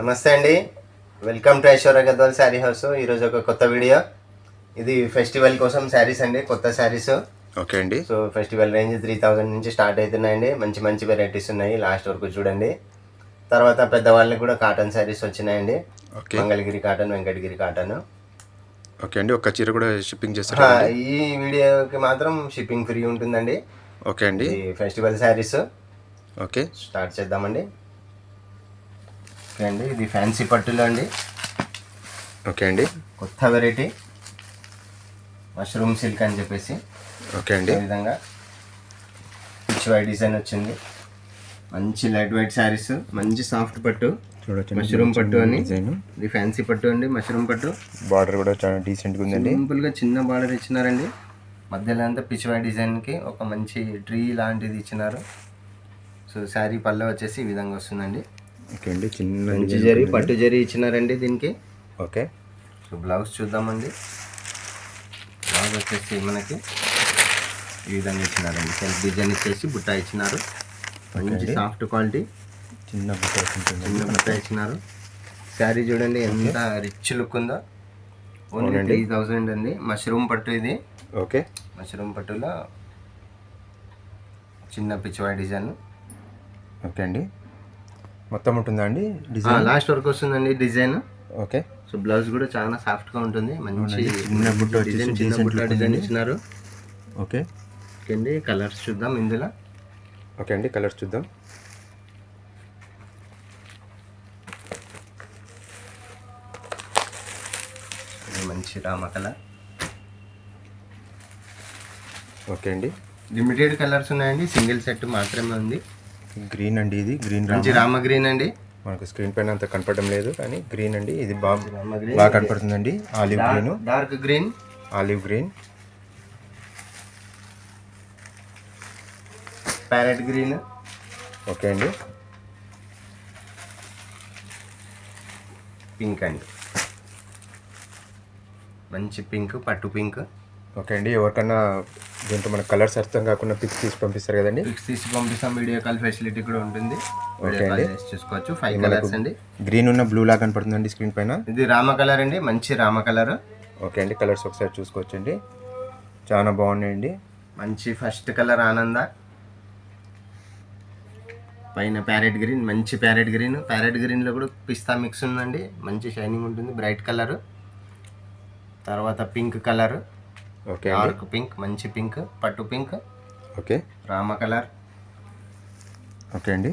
నమస్తే అండి. Welcome to Aishwarya Gadwal sari house ఈరోజు ఒక కొత్త వీడియో ఇది ఫెస్టివల్ కోసం శారీస్ అండి కొత్త శారీస్ ఓకే అండి. So festival range three thousand నుంచి స్టార్ట్ అవుతున్నాయండి. మంచి మంచి వెరైటీస్ ఉన్నాయి. లాస్ట్ వరకు చూడండి. తర్వాత పెద్దవాళ్ళకి కూడా కాటన్ శారీస్ వచ్చినాయండి. Okay. Mangalagiri cotton Venkatagiri cotton okay అండి. ఒక చీర కూడా షిప్పింగ్ చేస్తారా ఈ వీడియోకి మాత్రం షిప్పింగ్ ఫ్రీ ఉంటుందండి. ఓకే అండి. Festival saris okay. స్టార్ట్ చేద్దామండి. ఓకే అండి. ఇది ఫ్యాన్సీ పట్టులో అండి. ఓకే అండి. కొత్త వెరైటీ. మష్రూమ్ సిల్క్ అని చెప్పేసి. ఓకే అండి. ఈ విధంగా. పిచ్ వైట్ డిజైన్ వచ్చింది. మంచి లైట్ వైట్ శారీస్ మంచి సాఫ్ట్ పట్టు. చూడొచ్చు మష్రూమ్ పట్టు అని. డిజైన్. ఇది ఫ్యాన్సీ పట్టు అండి మష్రూమ్ పట్టు. బార్డర్ కూడా చాలా డీసెంట్గా ఉందండి. సింపుల్గా చిన్న బార్డర్ ఇచ్చినారండి. మధ్యలో అంతా పిచ్ వైట్ డిజైన్కి ఒక మంచి ట్రీ లాంటిది ఇచ్చినారు. సో శారీ పళ్ళ వచ్చేసి ఈ విధంగా వస్తుందండి. ఓకే అండి చిన్న మంచి జరీ పట్టు జరీ ఇచ్చినారండి దీనికి. ఓకే. సో బ్లౌజ్ చూద్దామండి. బ్లౌజ్ వచ్చేసి మనకి ఈ విధంగా ఇచ్చినారండి. సెల్ఫ్ డిజైన్ ఇచ్చేసి బుట్ట ఇచ్చినారు. మంచి సాఫ్ట్ క్వాలిటీ. చిన్న బుట్ట చిన్న బుట్ట ఇచ్చినారు. శారీ చూడండి ఎంత రిచ్ లుక్ ఉందో. ఓన్లీ త్రీ థౌజండ్ అండి. మష్రూమ్ పట్టు ఇది. ఓకే. మష్రూమ్ పట్టులో చిన్న పిచ్చివాయి డిజైన్. ఓకే అండి. మొత్తం ఉంటుందా అండి డిజైన్? లాస్ట్ వరకు వస్తుందండి డిజైన్. ఓకే. సో బ్లౌజ్ కూడా చాలా సాఫ్ట్గా ఉంటుంది. మంచి చిన్న బుట్ట డిజైన్ చిన్న బుట్ట డిజైన్. ఇచ్చినారు. ఓకే. ఓకే అండి కలర్స్ చూద్దాం ఇందులో. ఓకే అండి కలర్స్ చూద్దాం. మంచి రామ కలర్ ఓకే అండి. లిమిటెడ్ కలర్స్ ఉన్నాయండి. సింగిల్ సెట్ మాత్రమే ఉంది. గ్రీన్ అండి ఇది. గ్రీన్ మంచి రామ. గ్రీన్ అండి. మనకు స్క్రీన్ పైన అంత కనపడడం లేదు కానీ గ్రీన్ అండి. ఇది బాగా బాగా కనపడుతుందండి. Olive green dark green olive green parrot green okay అండి. పింక్ అండి. మంచి పింక్ పట్టు పింక్ ఓకే అండి ఎవరికన్నా దీంట్లో మన కలర్స్ అర్థం కాకుండా పిక్స్ తీసి పంపిస్తారు కదండి? పిక్స్ తీసి పంపిస్తాం వీడియో కాల్ ఫెసిలిటీ కూడా ఉంటుంది. కాల్ చేసి చూసుకోవచ్చు. ఫైవ్ కలర్స్ అండి. గ్రీన్ ఉన్న బ్లూ లాగా కనపడుతుందండి స్క్రీన్ పైన. ఇది రామ కలర్ అండి మంచి రామ కలర్. ఓకే అండి కలర్స్ ఒకసారి చూసుకోవచ్చండి. చాలా బాగున్నాయండి. మంచి ఫస్ట్ కలర్ ఆనంద. పైన ప్యారెట్ గ్రీన్ మంచి ప్యారెట్ గ్రీన్ ప్యారెట్ గ్రీన్లో కూడా పిస్తా మిక్స్ ఉందండి. మంచి షైనింగ్ ఉంటుంది బ్రైట్ కలర్ తర్వాత pink colour okay dark pink మంచి పింక్ పట్టు pink okay. Rama colour. Okay అండి.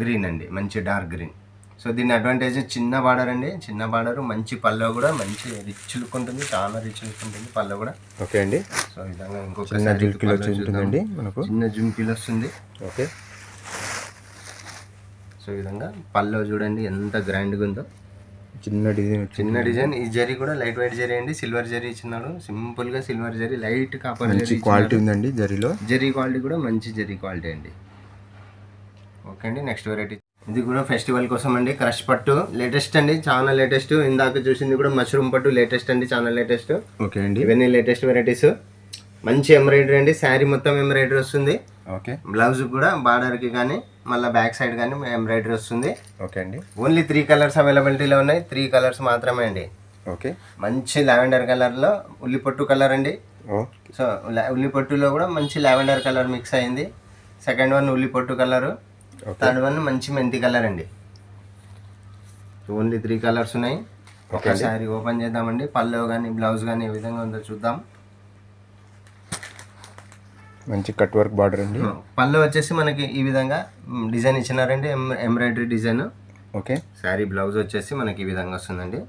గ్రీన్ అండి మంచి డార్క్ గ్రీన్. సో దీని అడ్వాంటేజ్ చిన్న బార్డర్ అండి చిన్న బార్డర్ మంచి పల్లో కూడా మంచి రిచ్ లుక్ ఉంటుంది చాలా రిచ్ లుక్ ఉంటుంది పల్లో కూడా. ఓకే అండి. సో విధంగా ఇంకొక చిన్న చూద్దాం. ఉంటుందండి మనకు. చిన్న జుంకీలు వస్తుంది. ఓకే. సో విధంగా పల్లో చూడండి ఎంత గ్రాండ్గా ఉందో. చిన్న డిజైన్ చిన్న డిజైన్. ఈ జరీ కూడా లైట్ వైట్ జరీ అండి. సిల్వర్ జరీ ఇచ్చినాడు. సింపుల్గా సిల్వర్ జరీ. లైట్ కాపర్ మంచి క్వాలిటీ ఉందండి జరీలో. జరీ క్వాలిటీ కూడా మంచి జరీ క్వాలిటీ అండి. ఓకే అండి నెక్స్ట్ వెరైటీ. ఇది కూడా ఫెస్టివల్ కోసం అండి. క్రష్ పట్టు. లేటెస్ట్ అండి చాలా లేటెస్ట్. ఇందాక చూసింది కూడా మష్రూమ్ పట్టు లేటెస్ట్ అండి చాలా లేటెస్ట్. ఓకే అండి. ఇవన్నీ లేటెస్ట్ వెరైటీస్. మంచి ఎంబ్రాయిడరీ అండి. శారీ మొత్తం ఎంబ్రాయిడరీ వస్తుంది. ఓకే. బ్లౌజ్ కూడా బార్డర్కి కానీ మళ్ళీ బ్యాక్ సైడ్ కానీ ఎంబ్రాయిడరీ వస్తుంది. ఓకే అండి. ఓన్లీ త్రీ కలర్స్ అవైలబిలిటీలో ఉన్నాయి. త్రీ కలర్స్ మాత్రమే అండి. ఓకే. మంచి లావెండర్ కలర్లో ఉల్లిపొట్టు కలర్ అండి. సో లా- ఉల్లిపొట్టులో కూడా మంచి లావెండర్ కలర్ మిక్స్ అయింది. సెకండ్ వన్ ఉల్లిపొట్టు కలరు. ఓకే. థర్డ్ వన్ మంచి మెంతి కలర్ అండి. ఓన్లీ త్రీ కలర్స్ ఉన్నాయి. ఒకసారి ఓపెన్ చేద్దామండి. పళ్ళు కానీ బ్లౌజ్ కానీ ఏ విధంగా ఉందో చూద్దాం. మంచి కట్ వర్క్ బార్డర్ అండి. పళ్ళు వచ్చేసి మనకి ఈ విధంగా design ఇచ్చినారండి embroidery design. Okay. Sari blouse వచ్చేసి మనకి ఈ విధంగా వస్తుందండి.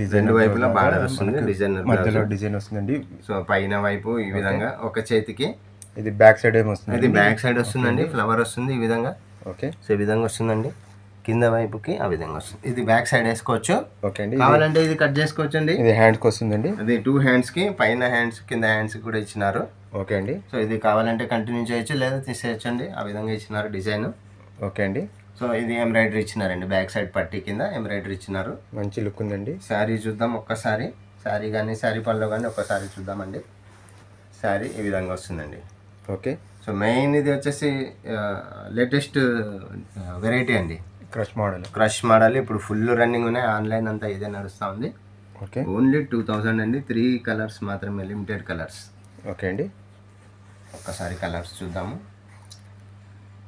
డిజైన్ వైపులా బార్డర్ వస్తుంది డిజైన్ మధ్యలో డిజైన్ వస్తుందండి. సో పైన వైపు ఈ విధంగా ఒక చేతికి ఇది బ్యాక్ సైడ్ ఏమో వస్తుంది ఇది బ్యాక్ సైడ్ వస్తుందండి ఫ్లవర్ వస్తుంది ఈ విధంగా. ఓకే. సో ఈ విధంగా వస్తుందండి. కింద వైపుకి ఆ విధంగా వస్తుంది. ఇది బ్యాక్ సైడ్ వేసుకోవచ్చు. ఓకే అండి కావాలంటే ఇది కట్ చేసుకోవచ్చు అండి ఇది హ్యాండ్కి వస్తుందండి. అది టూ హ్యాండ్స్కి పైన హ్యాండ్స్ కింద హ్యాండ్స్ కూడా ఇచ్చినారు. ఓకే అండి. సో ఇది కావాలంటే కంటిన్యూ చేయొచ్చు లేదా తీసేయచ్చు అండి ఆ విధంగా ఇచ్చినారు డిజైన్ ఓకే అండి. సో ఇది ఎంబ్రాయిడరీ ఇచ్చినారండి బ్యాక్ సైడ్ పట్టీ కింద ఎంబ్రాయిడరీ ఇచ్చినారు. మంచి లుక్ ఉందండి. శారీ చూద్దాం ఒక్కసారి. శారీ కానీ శారీ పళ్ళు కానీ ఒక్కసారి చూద్దామండి. శారీ ఈ విధంగా వస్తుందండి. ఓకే. సో మెయిన్ ఇది వచ్చేసి లేటెస్ట్ వెరైటీ అండి. క్రష్ మోడల్ క్రష్ మోడల్ ఇప్పుడు ఫుల్ రన్నింగ్ ఉన్నాయి. ఆన్లైన్ అంతా ఇదే నడుస్తూ ఉంది. ఓకే. ఓన్లీ టూ థౌజండ్ అండి. త్రీ కలర్స్ మాత్రమే లిమిటెడ్ కలర్స్ ఓకే అండి. ఒక్కసారి కలర్స్ చూద్దాము.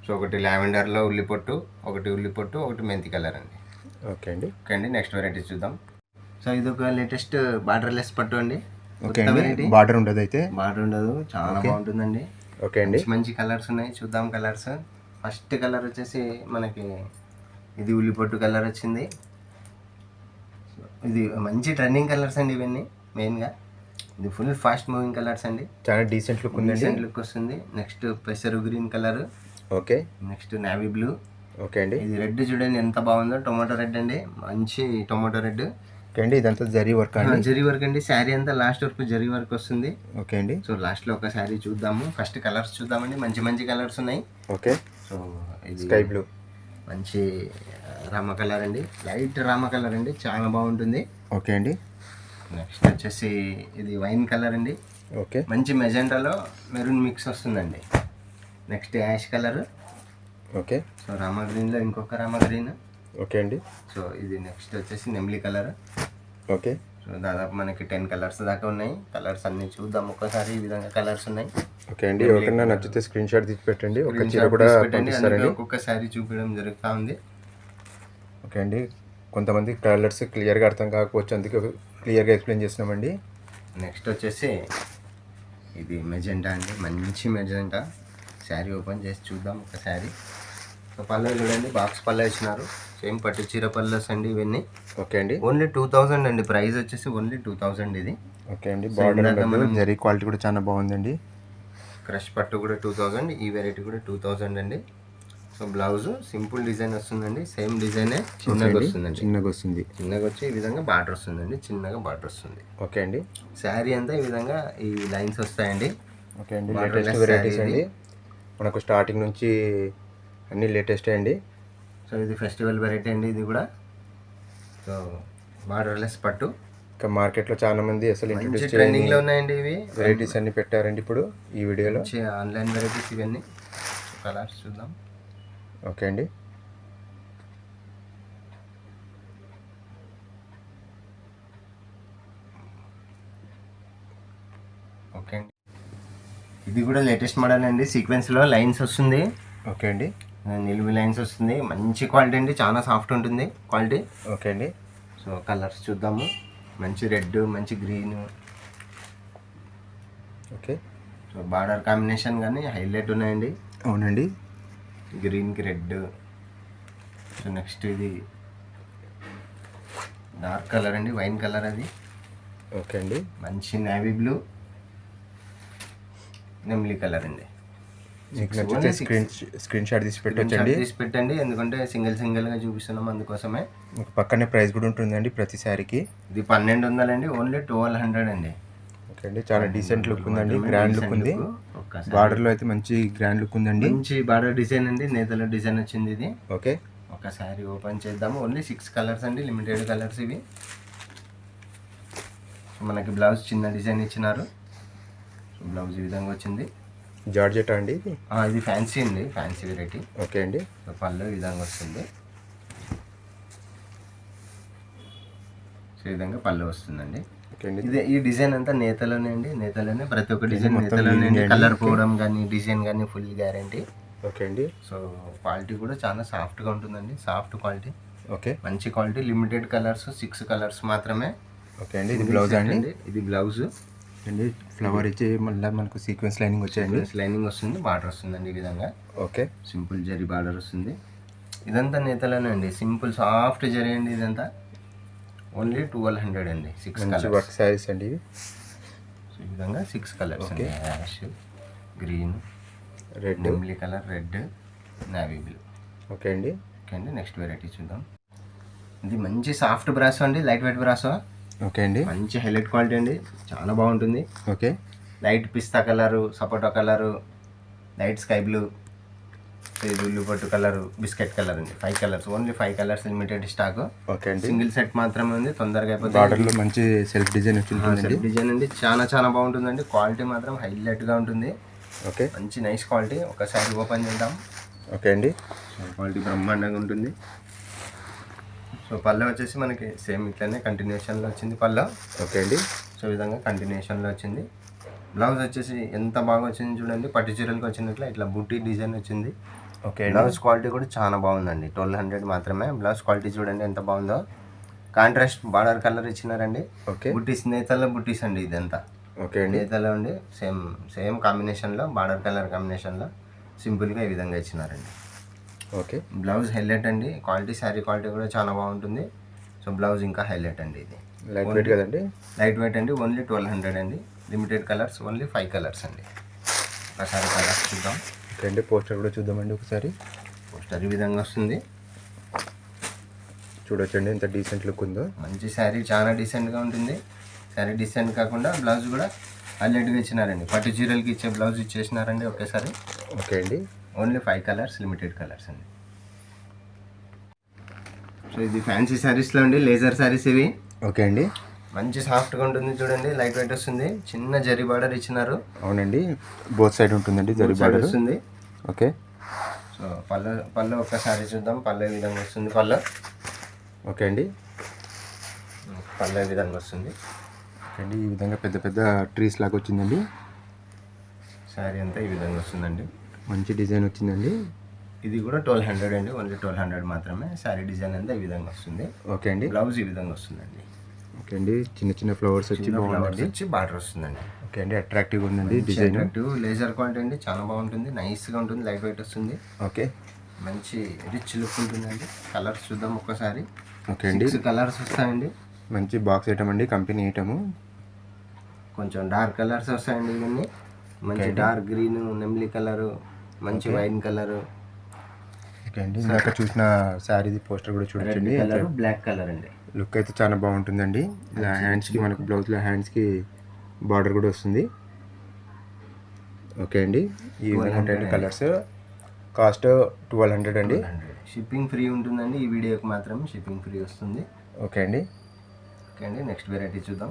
సో ఒకటి లావెండర్లో ఉల్లిపొట్టు ఒకటి ఉల్లిపొట్టు ఒకటి మెంతి కలర్ అండి. ఓకే అండి. ఓకే అండి నెక్స్ట్ వెరైటీ చూద్దాం. సో ఇది ఒక లేటెస్ట్ బార్డర్లెస్ పట్టు అండి. ఓకే అండి. బార్డర్ ఉండదు అయితే. బార్డర్ ఉండదు చాలా బాగుంటుందండి. ఓకే అండి. మంచి మంచి కలర్స్ ఉన్నాయి చూద్దాం కలర్స్. ఫస్ట్ కలర్ వచ్చేసి మనకి ఇది ఉల్లిపొట్టు కలర్ వచ్చింది. ఇది మంచి ట్రెండింగ్ కలర్స్ అండి ఇవన్నీ మెయిన్గా. ఇది ఫుల్ ఫాస్ట్ మూవింగ్ కలర్స్ అండి. చాలా డీసెంట్ లుక్ ఉందండి. డీసెంట్ లుక్ వస్తుంది. నెక్స్ట్ పెసరు green colour okay. Next navy blue okay అండి. ఇది రెడ్ చూడండి ఎంత బాగుందో. టొమాటో రెడ్ అండి. మంచి టొమాటో రెడ్ ఓకే అండి ఇదంతా జరీ వర్క్ అండి. జరీ వర్క్ అండి. శారీ అంతా లాస్ట్ వరకు జరీ వర్క్ వస్తుంది. ఓకే అండి. సో లాస్ట్లో ఒక శారీ చూద్దాము. ఫస్ట్ కలర్స్ చూద్దామండి. మంచి మంచి కలర్స్ ఉన్నాయి. ఓకే. సో ఇది స్కై బ్లూ మంచి రామ కలర్ అండి. లైట్ రామ కలర్ అండి. చాలా బాగుంటుంది. ఓకే అండి. నెక్స్ట్ వచ్చేసి ఇది వైన్ కలర్ అండి. ఓకే. మంచి మెజెంటాలో మెరూన్ మిక్స్ వస్తుందండి. Next ash colour. Okay. So Rama గ్రీన్లో ఇంకొక రామ గ్రీన్. ఓకే అండి. సో ఇది నెక్స్ట్ వచ్చేసి నెమ్లీ కలర్. ఓకే. సో దాదాపు మనకి టెన్ కలర్స్ దాకా ఉన్నాయి. కలర్స్ అన్ని చూద్దాం ఒక్కసారి ఈ విధంగా కలర్స్ ఉన్నాయి. ఓకే అండి. ఎవరికైనా నచ్చితే స్క్రీన్ షాట్ తీసి పెట్టండి. ఒక చీర కూడా పెట్టండి. అందుకే పంపిస్తారండి. ఒక్కొక్క శారీ చూపించడం జరుగుతూ ఉంది. ఓకే అండి. కొంతమంది కలర్స్ క్లియర్గా అర్థం కాకపోవచ్చు. అందుకే క్లియర్గా ఎక్స్ప్లెయిన్ చేస్తున్నామండి. నెక్స్ట్ వచ్చేసి ఇది మెజెంటా అండి. మంచి మెజెంటా. శారీ ఓపెన్ చేసి చూద్దాం ఒక శారీ సో పళ్ళు చూడండి బాక్స్ పళ్ళు ఇచ్చినారు సేమ్ పట్టు చీర పళ్ళస్ అండి ఇవన్నీ. ఓకే అండి. ఓన్లీ టూ థౌజండ్ అండి. ప్రైస్ వచ్చేసి ఓన్లీ టూ థౌజండ్ ఇది. ఓకే అండి. బార్డర్ జరీ క్వాలిటీ కూడా చాలా బాగుందండి. క్రష్ పట్టు కూడా టూ థౌజండ్ ఈ వెరైటీ కూడా టూ థౌజండ్ అండి. సో బ్లౌజ్ సింపుల్ డిజైన్ వస్తుందండి సేమ్ డిజైనే చిన్నగా వస్తుందండి చిన్నగా వస్తుంది చిన్నగా వచ్చి ఈ విధంగా బార్డర్ వస్తుందండి చిన్నగా బార్డర్ వస్తుంది. ఓకే అండి. శారీ అంతా ఈ విధంగా ఈ లైన్స్ వస్తాయండి. ఓకే అండి లేటెస్ట్ వెరైటీస్ అండి. మనకు స్టార్టింగ్ నుంచి అన్ని లేటెస్ట్ అండి. సో ఇది ఫెస్టివల్ వెరైటీ అండి ఇది కూడా. సో బార్డర్లెస్ పట్టు. ఇంకా మార్కెట్లో చాలా మంది అసలు ఇంట్రొడ్యూస్ ట్రెండింగ్లో ఉన్నాయండి ఇవి. వెరైటీస్ అన్ని పెట్టారండి ఇప్పుడు ఈ వీడియోలో. ఆన్లైన్ వెరైటీస్ ఇవన్నీ. కలర్స్ చూద్దాం. ఓకే అండి. ఓకే అండి. ఇది కూడా లేటెస్ట్ మోడల్ అండి. సీక్వెన్స్లో లైన్స్ వస్తుంది. ఓకే అండి. నిలువు లైన్స్ వస్తుంది. మంచి క్వాలిటీ అండి. చాలా సాఫ్ట్ ఉంటుంది క్వాలిటీ. ఓకే అండి. సో కలర్స్ చూద్దాము. మంచి రెడ్ మంచి green. Okay. So border combination కానీ హైలైట్ ఉన్నాయండి. అవునండి. గ్రీన్కి రెడ్ సో నెక్స్ట్ ఇది డార్క్ కలర్ అండి వైన్ కలర్ అది. ఓకే అండి. మంచి నేవీ బ్లూ నెమ్లీ కలర్ అండి. స్క్రీన్ స్క్రీన్ షాట్ తీసి పెట్టొచ్చండి. తీసి పెట్టండి ఎందుకంటే సింగిల్ సింగిల్గా చూపిస్తున్నాం అందుకోసమే. మీకు పక్కనే ప్రైస్ కూడా ఉంటుందండి ప్రతి శారీకి ఇది పన్నెండు వందలండి ఓన్లీ ట్వెల్వ్ హండ్రెడ్ అండి. ఓకే అండి. చాలా డీసెంట్ లుక్ ఉందండి. గ్రాండ్ లుక్ ఉంది. ఒక్కసారి. బార్డర్లో అయితే మంచి గ్రాండ్ లుక్ ఉందండి. మంచి బార్డర్ డిజైన్ అండి. నేతల డిజైన్ వచ్చింది ఇది. ఓకే ఒకసారి ఓపెన్ చేద్దాము. ఓన్లీ సిక్స్ కలర్స్ అండి. లిమిటెడ్ కలర్స్ ఇవి. మనకి బ్లౌజ్ చిన్న డిజైన్ ఇచ్చినారు. బ్లౌజ్ ఈ విధంగా వచ్చింది. జార్జెట్ అండి ఇది? ఇది ఫ్యాన్సీ అండి. ఫ్యాన్సీ వెరైటీ ఓకే అండి. పళ్ళు ఈ విధంగా వస్తుంది. సో ఈ విధంగా పళ్ళు వస్తుందండి. ఇది ఈ డిజైన్ అంతా నేతలోనే అండి నేతలోనే ప్రతి ఒక్క డిజైన్ నేతలోనే అండి. కలర్. పోవడం కానీ డిజైన్ కానీ ఫుల్ గ్యారంటీ ఓకే అండి. సో క్వాలిటీ కూడా చాలా సాఫ్ట్గా ఉంటుందండి సాఫ్ట్ క్వాలిటీ ఓకే. మంచి quality limited colours six colours మాత్రమే. ఓకే అండి ఇది బ్లౌజ్ అండి? ఇది బ్లౌజ్ అండి ఫ్లవర్ ఇచ్చి మళ్ళీ మనకు సీక్వెన్స్ లైనింగ్ వచ్చాయండి? లైనింగ్ వస్తుంది బార్డర్ వస్తుందండి ఈ విధంగా. ఓకే. సింపుల్ జరీ బార్డర్ వస్తుంది. ఇదంతా నేతలోనే అండి సింపుల్ సాఫ్ట్ జరీ అండి ఇదంతా. ఓన్లీ ట్వెల్వ్ హండ్రెడ్ అండి సిక్స్ వర్క్ శారీస్ అండి ఇవి. ఈ విధంగా సిక్స్ కలర్స్ అండి ash green red నెమ్లీ colour red navy blue okay అండి. ఓకే అండి నెక్స్ట్ వెరైటీ చూద్దాం. ఇది మంచి సాఫ్ట్ బ్రాస్ అండి లైట్ వెయిట్ బ్రాస్ ఓకే అండి. మంచి హైలైట్ క్వాలిటీ అండి చాలా బాగుంటుంది. ఓకే లైట్ పిస్తా కలరు సపోటా కలరు లైట్ స్కై బ్లూ ఇది ఉల్లిపట్టు కలరు బిస్కెట్ కలర్ అండి five colours only five colours limited stock okay అండి. సింగిల్ సెట్ మాత్రమే ఉంది. తొందరగా అయిపోతుంది మంచి సెల్ఫ్ డిజైన్ డిజైన్ అండి చాలా చాలా బాగుంటుందండి. క్వాలిటీ మాత్రం హైలైట్గా ఉంటుంది. ఓకే మంచి నైస్ క్వాలిటీ ఒకసారి ఓపెన్ చేద్దాం. ఓకే అండి. క్వాలిటీ బ్రహ్మాండంగా ఉంటుంది. సో పళ్ళు వచ్చేసి మనకి సేమ్ ఇట్లనే కంటిన్యూషన్లో వచ్చింది పళ్ళు. ఓకే అండి. సో విధంగా కంటిన్యూషన్లో వచ్చింది. బ్లౌజ్ వచ్చేసి ఎంత బాగా వచ్చింది చూడండి. పట్టు చీరలకు వచ్చినట్లు ఇట్లా బుట్టి డిజైన్ వచ్చింది. ఓకే బ్లౌజ్ క్వాలిటీ కూడా చాలా బాగుందండి. ట్వెల్వ్ హండ్రెడ్ మాత్రమే. బ్లౌజ్ క్వాలిటీ చూడండి ఎంత బాగుందో. కాంట్రాస్ట్ బార్డర్ కలర్ ఇచ్చినారండి. ఓకే. బుట్టీస్ నేతల్లో బుట్టీస్ అండి ఇదంతా. ఓకే అండి. నేతలో ఉండి సేమ్ సేమ్ కాంబినేషన్లో బార్డర్ కలర్ కాంబినేషన్లో సింపుల్గా ఈ విధంగా ఇచ్చినారండి. ఓకే. బ్లౌజ్ హైలైట్ అండి. క్వాలిటీ శారీ క్వాలిటీ కూడా చాలా బాగుంటుంది. సో బ్లౌజ్ ఇంకా హైలైట్ అండి ఇది. లైట్ వెయిట్ కదండి? లైట్ వెయిట్ అండి. ఓన్లీ ట్వెల్వ్ హండ్రెడ్ అండి. Limited colours only five colours అండి. ఒకసారి కలర్స్ చూద్దాం. అండి పోస్టర్ కూడా చూద్దామండి ఒకసారి. పోస్టర్ ఈ విధంగా వస్తుంది. చూడొచ్చండి ఎంత డీసెంట్ లుక్ ఉందో. మంచి శారీ చాలా డీసెంట్గా ఉంటుంది. శారీ డీసెంట్ కాకుండా బ్లౌజ్ కూడా హైలైట్గా ఇచ్చినారండి. పట్టు చీరలకి ఇచ్చే బ్లౌజ్ ఇచ్చేసినారండి ఒకేసారి. ఓకే అండి. Only five colours limited colours అండి. సో ఇది ఫ్యాన్సీ శారీస్లో అండి లేజర్ శారీస్ ఇవి. ఓకే అండి. మంచి సాఫ్ట్గా ఉంటుంది చూడండి లైట్ వెయిట్ వస్తుంది. చిన్న జరీ బార్డర్ ఇచ్చినారు. అవునండి. బోత్ సైడ్ ఉంటుందండి జరి బార్డర్. వస్తుంది. ఓకే. సో పళ్ళు పళ్ళు ఒక్కసారి చూద్దాం పళ్ళు ఏ విధంగా వస్తుంది పళ్ళు? ఓకే అండి. పళ్ళు ఏ విధంగా వస్తుంది? ఓకే అండి ఈ విధంగా పెద్ద పెద్ద ట్రీస్ లాగా వచ్చిందండి. శారీ అంతా ఈ విధంగా వస్తుందండి. మంచి డిజైన్ వచ్చిందండి. ఇది కూడా ట్వెల్వ్ హండ్రెడ్ అండి. ఓన్లీ ట్వెల్వ్ హండ్రెడ్ మాత్రమే. శారీ డిజైన్ అంతా ఈ విధంగా వస్తుంది. ఓకే అండి. బ్లౌజ్ ఈ విధంగా వస్తుందండి. ఓకే అండి. చిన్న చిన్న ఫ్లవర్స్ వచ్చి బాగుందండి. వచ్చి బార్డర్ వస్తుందండి. ఓకే అండి అట్రాక్టివ్ ఉందండి డిజైన్ లేజర్ క్వాలిటీ అండి చాలా బాగుంటుంది. నైస్గా ఉంటుంది లైట్ వెయిట్ వస్తుంది. ఓకే. మంచి రిచ్ లుక్ ఉంటుందండి. కలర్స్ చూద్దాం ఒక్కసారి. ఓకే అండి. కలర్స్ వస్తాయండి. మంచి బాక్స్ ఐటమ్ అండి కంపెనీ ఐటమ్ కొంచెం డార్క్ కలర్స్ వస్తాయండి ఇవన్నీ. మంచి డార్క్ గ్రీన్ నెమ్లీ కలరు మంచి వైన్ కలరు ఓకే అండి. ఇందాక చూసిన శారీది పోస్టర్ కూడా కలర్ బ్లాక్ కలర్ అండి. లుక్ అయితే చాలా బాగుంటుందండి. ఇలా హ్యాండ్స్కి మనకు బ్లౌజ్లో హ్యాండ్స్కి బార్డర్ కూడా వస్తుంది. ఓకే అండి. ఈ విధంగా ఉంటాయండి కలర్స్ కాస్ట్ ట్వెల్వ్ హండ్రెడ్ అండి. షిప్పింగ్ ఫ్రీ ఉంటుందండి. ఈ వీడియోకి మాత్రం షిప్పింగ్ ఫ్రీ వస్తుంది. ఓకే అండి. ఓకే అండి. నెక్స్ట్ వెరైటీ చూద్దాం.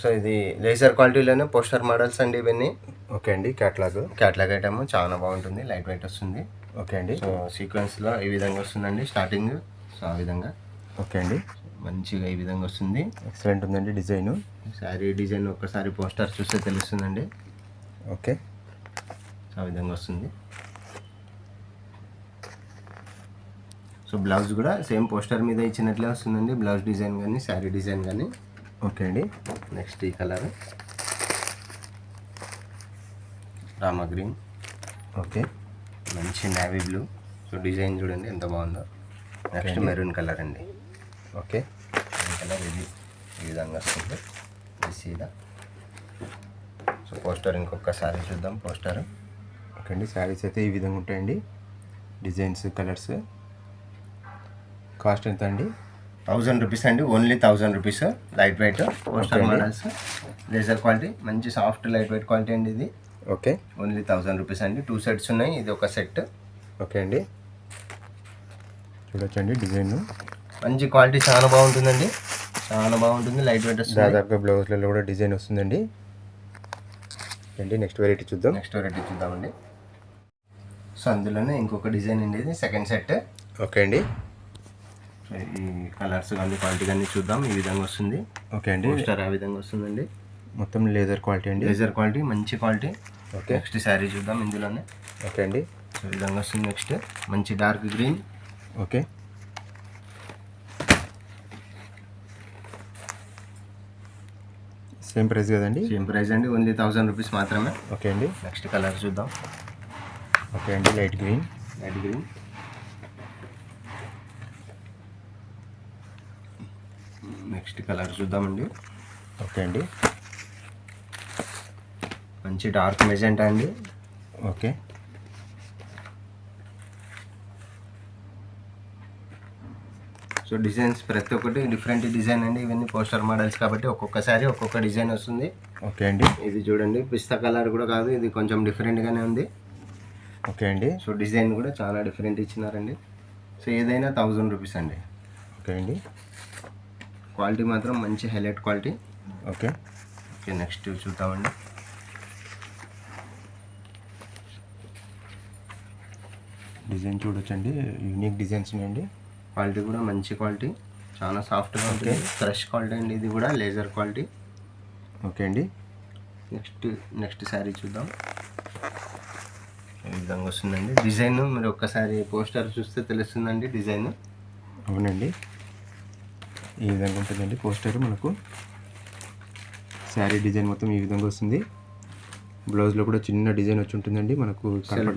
సో ఇది లేజర్ క్వాలిటీలోనే పోస్టర్ మోడల్స్ అండి ఇవన్నీ. ఓకే అండి. క్యాట్లాగ్ క్యాట్లాగ్ ఐటమ్ చాలా బాగుంటుంది. లైట్ వెయిట్ వస్తుంది. ఓకే అండి. సో సీక్వెన్స్లో ఈ విధంగా వస్తుందండి. స్టార్టింగ్ సో ఆ విధంగా. ఓకే అండి. మంచిగా ఈ విధంగా వస్తుంది. ఎక్సలెంట్ ఉందండి డిజైన్. శారీ డిజైన్ ఒక్కసారి పోస్టర్ చూస్తే తెలుస్తుందండి. ఓకే. సో ఆ విధంగా వస్తుంది. సో బ్లౌజ్ కూడా సేమ్ పోస్టర్ మీద ఇచ్చినట్లే వస్తుందండి. బ్లౌజ్ డిజైన్ కానీ శారీ డిజైన్ కానీ. ఓకే అండి. నెక్స్ట్ ఈ కలర్. రామా గ్రీన్. ఓకే. మంచి నావీ బ్లూ సో డిజైన్ చూడండి ఎంత బాగుందో. నెక్స్ట్ మెరూన్ కలర్ అండి. ఓకే. కలర్ ఇది ఈ విధంగా వస్తుంది. ఇది సీదా. సో పోస్టర్ ఇంకొకసారి చూద్దాం. పోస్టర్. ఓకే అండి. శారీస్ అయితే ఈ విధంగా ఉంటాయండి. Designs colours. కాస్ట్ ఎంత అండి? థౌజండ్ రూపీస్ అండి. Only thousand rupees. Light weight. Poster models. Laser quality. మంచి సాఫ్ట్ లైట్ వెయిట్ క్వాలిటీ అండి ఇది. ఓకే. ఓన్లీ థౌజండ్ రూపీస్ అండి. టూ సెట్స్ ఉన్నాయి. ఇది ఒక సెట్. ఓకే అండి. చూడొచ్చండి డిజైన్. మంచి క్వాలిటీ చాలా బాగుంటుందండి. చాలా బాగుంటుంది లైట్ వెయిట్ వస్తుంది. దాదాపుగా బ్లౌజ్లలో కూడా డిజైన్ వస్తుందండి. అండి నెక్స్ట్ వెరైటీ చూద్దాం. నెక్స్ట్ వెరైటీ చూద్దామండి. సో అందులోనే ఇంకొక డిజైన్ అండి ఇది సెకండ్ సెట్. ఓకే అండి. ఈ కలర్స్ కానీ క్వాలిటీ కానీ చూద్దాం ఈ విధంగా వస్తుంది. ఓకే అండి. పోస్టర్ ఆ విధంగా వస్తుందండి. మొత్తం లేజర్ క్వాలిటీ అండి. లేజర్ క్వాలిటీ మంచి క్వాలిటీ ఓకే. నెక్స్ట్ శారీ చూద్దాం ఇందులోనే. ఓకే అండి. సో ఈ విధంగా వస్తుంది నెక్స్ట్ మంచి dark green okay. Same price కదండి? సేమ్ ప్రైస్ అండి. ఓన్లీ థౌజండ్ రూపీస్ మాత్రమే. ఓకే అండి. నెక్స్ట్ కలర్ చూద్దాం. ఓకే అండి light green light green next colour చూద్దామండి. ఓకే అండి. మంచి డార్క్ మెజెంటా అండి. ఓకే సో డిజైన్స్ ప్రతి ఒక్కటి డిఫరెంట్ డిజైన్ అండి. ఇవన్నీ పోస్టర్ మోడల్స్ కాబట్టి ఒక్కొక్కసారి ఒక్కొక్క డిజైన్ వస్తుంది. ఓకే అండి. ఇది చూడండి పిస్తా కలర్ కూడా కాదు ఇది కొంచెం డిఫరెంట్గానే ఉంది. ఓకే అండి. సో డిజైన్ కూడా చాలా డిఫరెంట్ ఇచ్చినారండి. సో ఏదైనా థౌజండ్ రూపీస్ అండి. ఓకే అండి. క్వాలిటీ మాత్రం మంచి highlight quality okay. Okay next చూద్దామండి. డిజైన్ చూడొచ్చండి. యూనిక్ డిజైన్స్ ఉన్నాయండి. క్వాలిటీ కూడా మంచి క్వాలిటీ. చాలా సాఫ్ట్గా ఉంటుంది. ఫ్రెష్ క్వాలిటీ అండి. ఇది కూడా లేజర్ క్వాలిటీ. ఓకే అండి. నెక్స్ట్ నెక్స్ట్ శారీ చూద్దాం. ఈ విధంగా వస్తుందండి. డిజైన్ మీరు ఒక్కసారి పోస్టర్ చూస్తే తెలుస్తుందండి డిజైన్. అవునండి. ఈ విధంగా ఉంటుందండి పోస్టర్ మనకు. శారీ డిజైన్ మొత్తం ఈ విధంగా వస్తుంది. బ్లౌజ్లో కూడా చిన్న డిజైన్ వచ్చి ఉంటుందండి మనకు.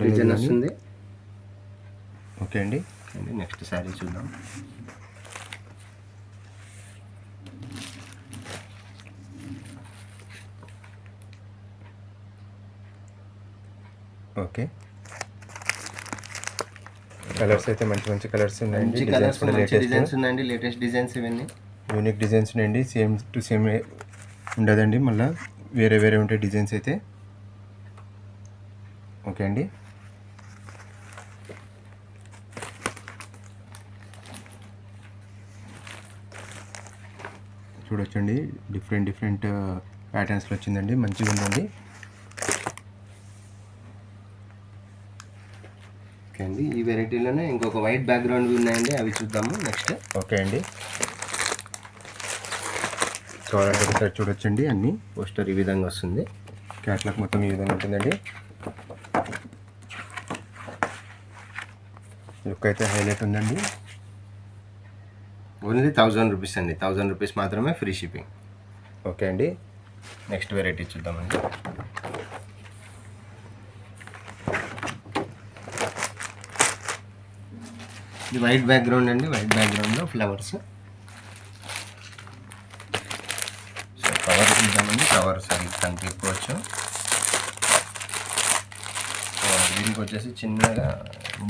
డిజైన్. వస్తుంది. ఓకే అండి. అండి నెక్స్ట్ శారీ చూద్దాం. ఓకే. కలర్స్ అయితే మంచి మంచి కలర్స్ ఉన్నాయండి. కలర్స్ మంచి లేటెస్ట్ డిజైన్స్ ఉన్నాయండి. లేటెస్ట్ డిజైన్స్ ఇవన్నీ. యూనిక్ డిజైన్స్ ఉన్నాయండి. సేమ్ టు సేమ్ ఉండదండి. మళ్ళీ వేరే వేరే ఉంటాయి డిజైన్స్ అయితే. ఓకే అండి. చూడొచ్చండి. డిఫరెంట్ డిఫరెంట్ ప్యాటర్న్స్లో వచ్చిందండి. మంచిగా ఉందండి. ఓకే అండి. ఈ వెరైటీలోనే ఇంకొక వైట్ బ్యాక్గ్రౌండ్ ఉన్నాయండి. అవి చూద్దాము నెక్స్ట్. ఓకే అండి. కావాలంటే ఒకసారి చూడొచ్చండి అన్నీ. పోస్టర్ ఈ విధంగా వస్తుంది. క్యాట్లాగ్ మొత్తం ఈ విధంగా ఉంటుందండి. లుక్ అయితే హైలైట్ ఉందండి. ఓన్లీ థౌజండ్ రూపీస్ అండి. థౌజండ్ రూపీస్ మాత్రమే ఫ్రీ షిప్పింగ్. ఓకే అండి. నెక్స్ట్ వెరైటీ చూద్దామండి. ఇది వైట్ బ్యాక్గ్రౌండ్ అండి. వైట్ బ్యాక్గ్రౌండ్లో ఫ్లవర్స్. సో కవర్ చూద్దామండి. కవర్ సరి కనిపించుకోవచ్చు దీనికి వచ్చేసి చిన్నగా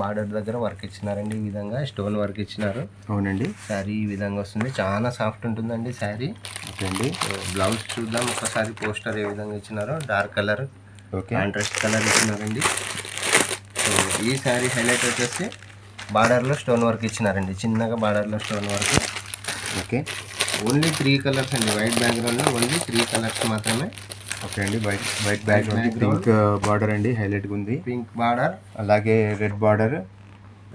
బార్డర్ దగ్గర వర్క్ ఇచ్చినారండి. ఈ విధంగా స్టోన్ వర్క్ ఇచ్చినారు. అవునండి. శారీ ఈ విధంగా వస్తుంది. చాలా సాఫ్ట్ ఉంటుందండి శారీ ఓకే అండి. బ్లౌజ్ చూద్దాం. ఒకసారి పోస్టర్ ఏ విధంగా ఇచ్చినారో. Dark colour okay. Contrast colour ఇచ్చినారండి. ఈ శారీ హైలైట్ వచ్చేసి బార్డర్లో స్టోన్ వర్క్ ఇచ్చినారండి. చిన్నగా బార్డర్లో stone work okay. Only three colours అండి. వైట్ బ్యాక్గ్రౌండ్లో ఓన్లీ త్రీ కలర్స్ మాత్రమే ఓకే అండి. White white background pink border అండి. హైలైట్గా ఉంది. పింక్ బార్డర్ అలాగే red border.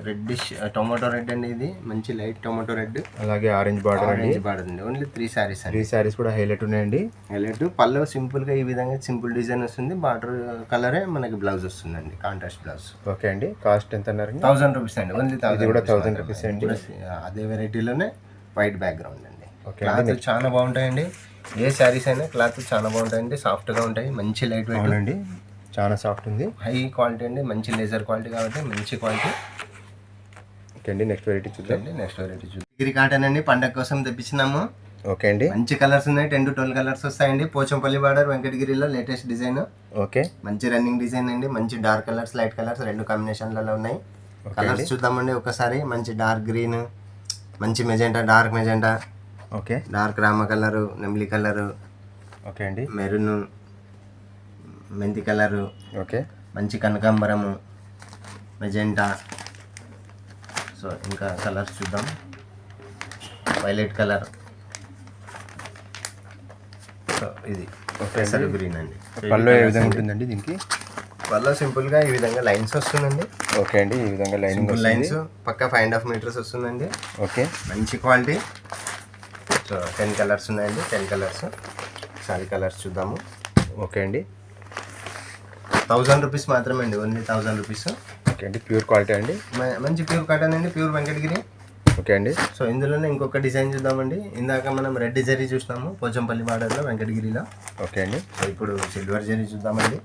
Reddish tomato red అండి ఇది. మంచి లైట్ టొమాటో రెడ్ అలాగే ఆరెంజ్ బార్డర్ ఆరెంజ్ బార్డర్ అండి. ఓన్లీ త్రీ అండి. త్రీ శారీస్ కూడా హైలైట్ ఉన్నాయండి. హైలైట్ పళ్ళు సింపుల్గా ఈ విధంగా సింపుల్ డిజైన్ వస్తుంది. బార్డర్ కలరే మనకి బ్లౌజ్ వస్తుందండి. కాంట్రాస్ట్ బ్లౌజ్ ఓకే అండి. కాస్ట్ ఎంత అన్నారండి థౌసండ్ రూపీస్ అండి. ఓన్లీ ఇది కూడా థౌసండ్ థౌసండ్ రూపీస్ అండి. అదే వెరైటీలోనే వైట్ బ్యాక్గ్రౌండ్ అండి. ఓకే చాలా బాగుంటాయండి. ఏ శారీస్ అయినా క్లాత్ చాలా బాగుంటాయండి సాఫ్ట్గా ఉంటాయి మంచి లైట్ వెయిట్. అవునండి చాలా సాఫ్ట్ ఉంది. హై క్వాలిటీ అండి మంచి లేజర్ క్వాలిటీ కాబట్టి మంచి క్వాలిటీ. ఓకే అండి నెక్స్ట్ వెరైటీ చూద్దాం. అండి నెక్స్ట్ వెరైటీ చూద్దాం. డిగ్రీ కాటన్ అండి పండగ కోసం తెప్పించినాము. ఓకే అండి. మంచి కలర్స్ ఉన్నాయి టెన్ టు ట్వెల్వ్ కలర్స్ వస్తాయండి. పోచంపల్లి బార్డర్ వెంకటగిరిలో లేటెస్ట్ డిజైన్. ఓకే. మంచి రన్నింగ్ డిజైన్ అండి మంచి డార్క్ కలర్స్ లైట్ కలర్స్ రెండు కాంబినేషన్లలో ఉన్నాయి. కలర్స్ చూద్దామండి ఒకసారి మంచి డార్క్ గ్రీన్ మంచి magenta dark magenta. Okay. Dark Rama colour నెమిలి కలరు ఓకే అండి. మెరూన్ మెంతి కలరు ఓకే. మంచి కనకాంబరము మెజెంటా. సో ఇంకా కలర్స్ చూద్దాం. Violet colour. సో ఇది ఓకే పెసరు గ్రీన్ అండి. పళ్ళు ఏ విధంగా ఉంటుందండి దీనికి? వల్ల సింపుల్గా ఈ విధంగా లైన్స్ వస్తుందండి. ఓకే అండి ఈ విధంగా లైనింగ్ వస్తుంది. లైన్స్ పక్క ఫైవ్ అండ్ హాఫ్ మీటర్స్ వస్తుందండి. ఓకే. మంచి క్వాలిటీ. సో టెన్ కలర్స్ ఉన్నాయండి టెన్ కలర్స్ సారీ కలర్స్ చూద్దాము. ఓకే అండి. థౌజండ్ రూపీస్ మాత్రమే అండి ఓన్లీ థౌజండ్ రూపీస్ ఓకే అండి ప్యూర్ క్వాలిటీ అండి. మంచి ప్యూర్ కాటన్ అండి ప్యూర్ వెంకటగిరి ఓకే అండి. సో ఇందులోనే ఇంకొక డిజైన్ చూద్దామండి. ఇందాక మనం రెడ్ జరీ చూసినాము పోచంపల్లి బార్డర్లో వెంకటగిరిలో ఓకే అండి. సో ఇప్పుడు సిల్వర్ జరీ చూద్దామండి.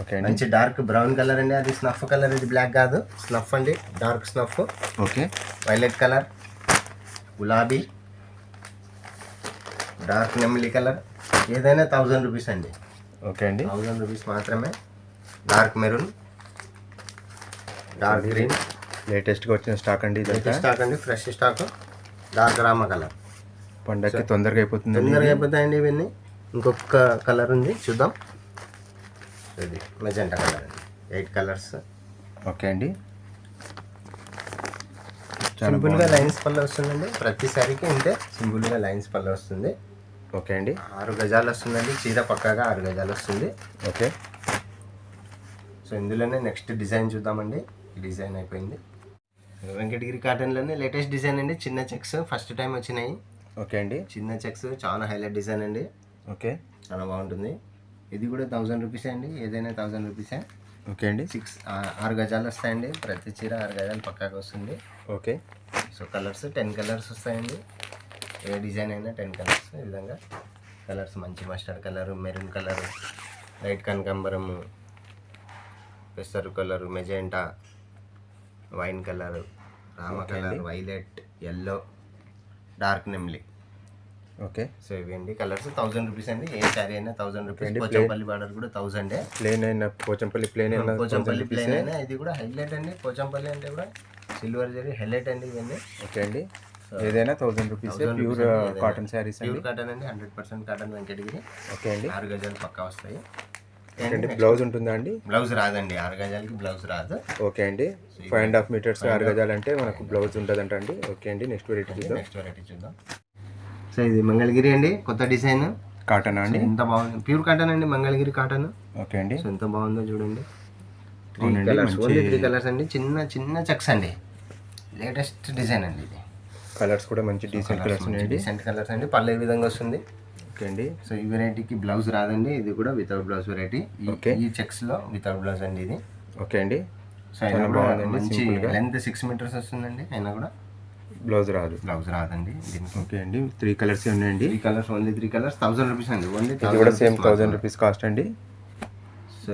ఓకే అండి. మంచి డార్క్ బ్రౌన్ కలర్ అండి. అది స్నఫ్ కలర్ ఇది బ్లాక్ కాదు. స్నఫ్ అండి dark snuff okay violet colour గులాబీ డార్క్ నెమిలి కలర్ ఏదైనా థౌజండ్ రూపీస్ అండి. ఓకే అండి. థౌజండ్ రూపీస్ మాత్రమే. డార్క్ మెరూన్ డార్క్ గ్రీన్ లేటెస్ట్గా వచ్చిన స్టాక్ అండి ఇదంతా. స్టాక్ అండి ఫ్రెష్ స్టాక్ డార్క్ రామ కలర్ పండగకి తొందరగా అయిపోతుందండి తొందరగా అయిపోతాయండి ఇవన్నీ. ఇంకొక కలర్ ఉంది చూద్దాం. ఇది మెజెంటా కలర్ అండి. ఎయిట్ కలర్స్ ఓకే అండి. సింపుల్గా లైన్స్ పళ్ళు వస్తుందండి. ప్రతి సారీకి ఇంతే సింపుల్గా లైన్స్ పళ్ళు వస్తుంది. ఓకే అండి. ఆరు గజాలు వస్తుందండి. చీర పక్కాగా ఆరు గజాలు వస్తుంది. వెంకటగిరి కాటన్లోనే లేటెస్ట్ డిజైన్ అండి. చిన్న చెక్స్ ఫస్ట్ టైం వచ్చినాయి. ఓకే అండి. చిన్న చెక్స్ చాలా హైలైట్ డిజైన్ అండి. ఓకే. చాలా బాగుంటుంది. ఇది కూడా థౌజండ్ రూపీసే అండి? ఏదైనా థౌజండ్ రూపీసే ఓకే అండి. సిక్స్ ఆరు గజాలు వస్తాయండి. ప్రతి చీర ఆరు గజాలు పక్కాగా వస్తుంది. Okay. So colours ten colours వస్తాయండి. ఏ డిజైన్ అయినా టెన్ కలర్స్ ఈ విధంగా కలర్స్ మంచి mustard colour maroon colour light కనకాంబరము పెసరు కలరు మెజెంటా వైన్ కలరు రామ కలర్ వైలెట్ ఎల్లో డార్క్ నెమ్లీ ఓకే సో ఇవి అండి. కలర్స్ థౌసండ్ రూపీస్ అండి. ఏ శారీ అయినా థౌసండ్ రూపీస్ పోచంపల్లి బార్డర్ కూడా థౌసండే ప్లేన్ అయిన పోచంపల్లి ప్లేన్ అయిన పోచంపల్లి ప్లేన్ అయినా ఇది కూడా హైలైట్ అండి. పోచంపల్లి అంటే కూడా సిల్వర్ జరీ హైలైట్ అండి ఇవన్నీ ఓకే అండి. ఏదైనా thousand rupees pure cotton saris అండి. ప్యూర్ కాటన్ అండి hundred percent cotton Venkatagiri okay అండి. ఆరు గజాలు పక్కా వస్తాయి. ఏంటంటే బ్లౌజ్ ఉంటుందా అండి? బ్లౌజ్ రాదండి ఆరు గజాలకి బ్లౌజ్ రాదు. ఓకే అండి. ఫైవ్ అండ్ హాఫ్ మీటర్స్ ఆరు గజాలంటే మనకు బ్లౌజ్ ఉంటుందంట అండి. ఓకే అండి నెక్స్ట్ వెరైటీ చూద్దాం. నెక్స్ట్ వెరైటీ చూద్దాం. సో ఇది మంగళగిరి అండి కొత్త డిజైన్. కాటన్ అండి? ఎంత బాగుంది. ప్యూర్ కాటన్ అండి మంగళగిరి కాటన్ ఓకే అండి. సో ఎంత బాగుందో చూడండి. Three colours only three colours అండి. చిన్న చిన్న చెక్స్ అండి. లేటెస్ట్ డిజైన్ అండి ఇది. కలర్స్ కూడా మంచి డీసెంట్ కలర్స్ ఉన్నాయండి. డీసెంట్ కలర్స్ అండి. పళ్ళు ఈ విధంగా వస్తుంది? ఓకే అండి. సో ఈ వెరైటీకి బ్లౌజ్ రాదండి. ఇది కూడా వితౌట్ బ్లౌజ్ వెరైటీ Okay. ఈ చెక్స్లో వితౌట్ బ్లౌజ్ అండి ఇది. ఓకే అండి. సో అయినా కూడా బాగుందండి, మంచి. లెంత్ సిక్స్ మీటర్స్ వస్తుందండి. అయినా కూడా బ్లౌజ్ రాదు. బ్లౌజ్ రాదండి దీనికి. ఓకే అండి. త్రీ కలర్స్ ఉన్నాయండి? Three colours only three colours thousand rupees అండి. ఓన్లీ ఇది కూడా సేమ్ థౌజండ్ రూపీస్ కాస్ట్ అండి.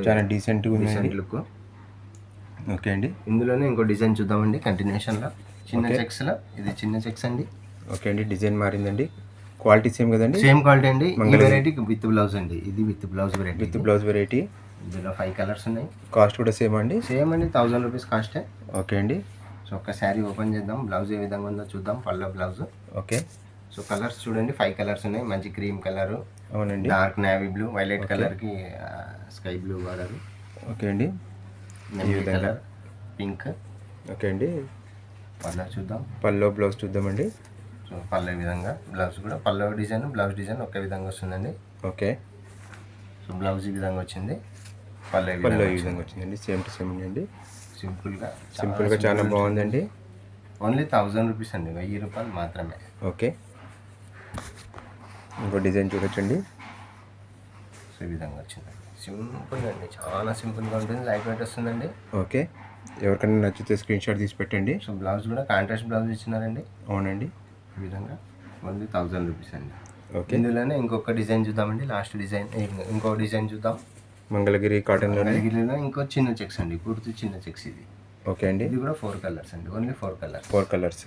చాలా డీసెంట్గా డీసెంట్ లుక్ ఓకే అండి. ఇందులోనే ఇంకో డిజైన్ చూద్దామండి కంటిన్యూషన్లో. చిన్న Okay. చెక్స్లో ఇది చిన్న చెక్స్ అండి. ఓకే అండి డిజైన్ మారిందండి. క్వాలిటీ సేమ్ కదండి? సేమ్ క్వాలిటీ అండి. ఈ. వెరైటీకి విత్ బ్లౌజ్ అండి. ఇది with blouse variety with blouse variety ఇందులో ఫైవ్ కలర్స్ ఉన్నాయి. కాస్ట్ కూడా సేమ్ అండి? సేమ్ అండి థౌసండ్ రూపీస్ కాస్టే. ఓకే అండి. సో ఒక శారీ ఓపెన్ చేద్దాం. బ్లౌజ్ ఏ విధంగా ఉందో చూద్దాం. పళ్ళ బ్లౌజ్. ఓకే. సో కలర్స్ చూడండి. ఫైవ్ కలర్స్ ఉన్నాయి. మంచి క్రీమ్ కలర్. అవునండి. డార్క్ నేవీ బ్లూ వైలెట్ కలర్కి స్కై బ్లూ బార్డర్ ఓకే అండి. కలర్. పింక్. ఓకే అండి. పళ్ళ చూద్దాం. పల్లో బ్లౌజ్ చూద్దామండి. సో ఈ విధంగా. బ్లౌజ్ కూడా పళ్ళ డిజైన్ బ్లౌజ్ డిజైన్ ఒకే విధంగా వస్తుందండి. ఓకే. సో బ్లౌజ్ ఈ విధంగా వచ్చింది. పల్లో విధంగా ఈ విధంగా వచ్చిందండి. సేమ్ టు సేమ్ అండి. సింపుల్గా సింపుల్గా చాలా బాగుందండి. ఓన్లీ థౌజండ్ రూపీస్ అండి. వెయ్యి రూపాయలు మాత్రమే. ఓకే. ఇంకో డిజైన్ చూడొచ్చండి. సో ఈ విధంగా వచ్చిందండి. సింపుల్ అండి. చాలా సింపుల్గా ఉంటుంది. లైట్ వెయిట్ వస్తుందండి. ఓకే. ఎవరికైనా నచ్చితే స్క్రీన్ షాట్ తీసి పెట్టండి. సో బ్లౌజ్ కూడా కాంట్రాస్ట్ బ్లౌజ్ ఇచ్చినారండి. అవునండి. ఈ విధంగా ఓన్లీ థౌజండ్ రూపీస్ అండి. ఓకే. ఇందులోనే ఇంకొక డిజైన్ చూద్దామండి. లాస్ట్ డిజైన్ ఇంకో డిజైన్ చూద్దాం. మంగళగిరి కాటన్లోనే? కలిగిరిలో ఇంకో చిన్న చెక్స్ అండి. పూర్తి చిన్న చెక్స్ ఇది. ఓకే అండి. ఇది కూడా ఫోర్ కలర్స్ అండి. Only four colours four colours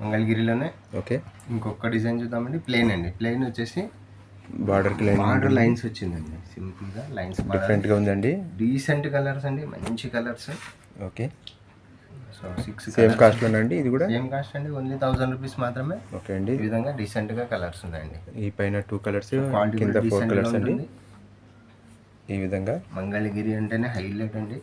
మంగళగిరిలోనే okay. ఇంకొక డిజైన్ చూద్దామండి. ప్లేన్ అండి. ప్లేన్ వచ్చేసి బార్డర్కి లైన్ బార్డర్ లైన్స్ వచ్చిందండి. సింపుల్గా లైన్స్ డిఫరెంట్గా ఉందండి. డీసెంట్ కలర్స్ అండి మంచి colours okay. So six same కాస్ట్లోనే అండి ఇది కూడా? సేమ్ కాస్ట్ అండి ఓన్లీ థౌసండ్ రూపీస్ మాత్రమే. ఓకే అండి. ఈ విధంగా డీసెంట్గా కలర్స్ ఉన్నాయండి. ఈ పైన టూ కలర్స్ కింద ఫోర్ కలర్స్ అండి. ఈ విధంగా? మంగళగిరి అంటేనే హైలైట్ అండి.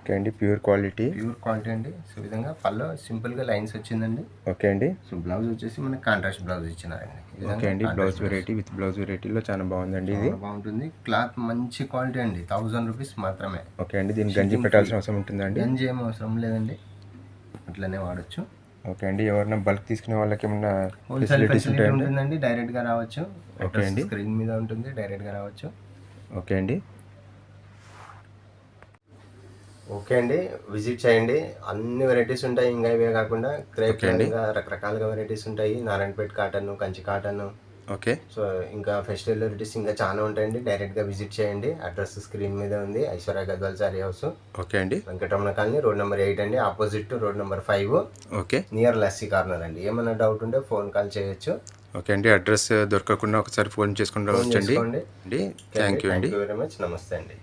ఓకే అండి ప్యూర్ క్వాలిటీ ప్యూర్ క్వాలిటీ అండి. సో విధంగా పళ్ళు సింపుల్గా లైన్స్ వచ్చిందండి. ఓకే అండి. సో బ్లౌజ్ వచ్చేసి మనకి కాంట్రాస్ట్ బ్లౌజ్ ఇచ్చినారండి. ఓకే అండి బ్లౌజ్. వెరైటీ విత్ బ్లౌజ్ వెరైటీలో చాలా బాగుందండి ఇది. బాగుంటుంది. క్లాత్ మంచి క్వాలిటీ అండి. థౌసండ్ రూపీస్ మాత్రమే. ఓకే అండి దీనికి గంజి పెట్టాల్సిన అవసరం ఉంటుందా అండి? గంజి ఏం అవసరం లేదండి. అట్లనే వాడచ్చు. ఓకే అండి ఎవరైనా బల్క్ తీసుకునే వాళ్ళకి ఏమన్నా ఫెసిలిటీస్ ఫెసిలిటీ ఉంటాయండి? ఉంటుందండి డైరెక్ట్గా రావచ్చు. ఓకే అండి. స్క్రీన్ మీద ఉంటుంది డైరెక్ట్గా రావచ్చు. ఓకే అండి. ఓకే అండి. విజిట్ చేయండి. అన్ని వెరైటీస్ ఉంటాయి. ఇంకా ఇవే కాకుండా క్రేప్. ఇంకా రకరకాలుగా వెరైటీస్ ఉంటాయి. Narayanpet cotton Kanchi cotton okay. So ఇంకా ఫెస్టివల్ వెరైటీస్ ఇంకా చాలా ఉంటాయండి. డైరెక్ట్గా విజిట్ చేయండి. అడ్రస్ స్క్రీన్ మీద ఉంది. ఐశ్వర్య గద్వాల్ సారీ హౌస్ ఓకే అండి. Venkataramana colony road number eight అండి. Opposite road number five okay. Near lassi corner అండి. ఏమైనా డౌట్ ఉంటే ఫోన్ కాల్ చేయొచ్చు. ఓకే అండి. అడ్రస్ దొరకకుండా ఒకసారి ఫోన్ చేసుకోండి. అండి. థ్యాంక్ యూ అండి. వెరీ మచ్ నమస్తే అండి.